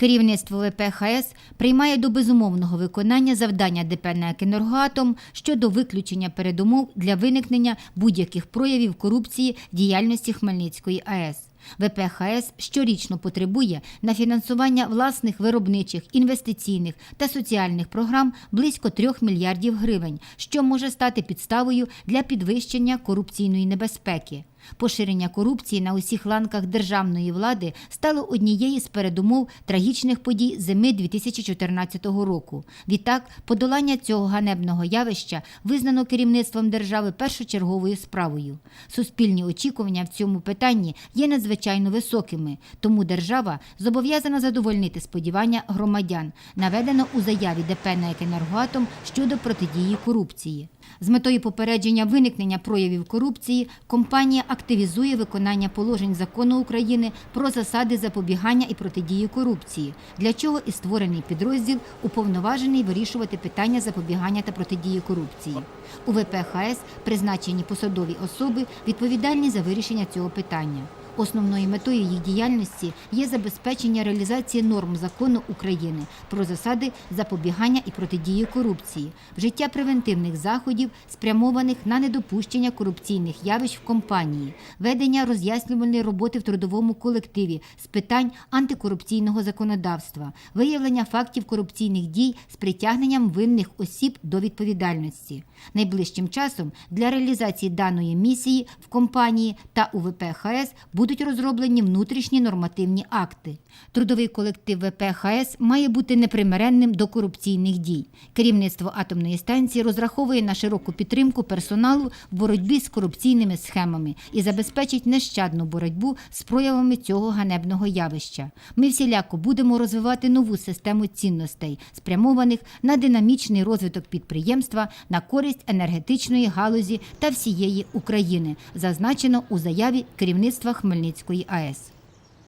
Керівництво ВП ХС приймає до безумовного виконання завдання ДП «НЕК «Енергоатом» щодо виключення передумов для виникнення будь-яких проявів корупції діяльності Хмельницької АЕС. ВП ХС щорічно потребує на фінансування власних виробничих, інвестиційних та соціальних програм близько 3 мільярдів гривень, що може стати підставою для підвищення корупційної небезпеки. Поширення корупції на усіх ланках державної влади стало однією з передумов трагічних подій зими 2014 року. Відтак, подолання цього ганебного явища визнано керівництвом держави першочерговою справою. Суспільні очікування в цьому питанні є надзвичайно високими, тому держава зобов'язана задовольнити сподівання громадян, наведено у заяві ДП «НЕК «Енергоатом» щодо протидії корупції. З метою попередження виникнення проявів корупції компанія активізує виконання положень закону України про засади запобігання і протидії корупції, для чого і створений підрозділ уповноважений вирішувати питання запобігання та протидії корупції. У ВПХС призначені посадові особи, відповідальні за вирішення цього питання. Основною метою їх діяльності є забезпечення реалізації норм закону України про засади запобігання і протидії корупції, вжиття превентивних заходів, спрямованих на недопущення корупційних явищ в компанії, ведення роз'яснювальної роботи в трудовому колективі з питань антикорупційного законодавства, виявлення фактів корупційних дій з притягненням винних осіб до відповідальності. Найближчим часом для реалізації даної місії в компанії та у ВПХС будуть розроблені внутрішні нормативні акти. Трудовий колектив ВПХС має бути непримиренним до корупційних дій. Керівництво атомної станції розраховує на широку підтримку персоналу в боротьбі з корупційними схемами і забезпечить нещадну боротьбу з проявами цього ганебного явища. Ми всіляко будемо розвивати нову систему цінностей, спрямованих на динамічний розвиток підприємства на користь енергетичної галузі та всієї України, зазначено у заяві керівництва Хмельницької АЕС.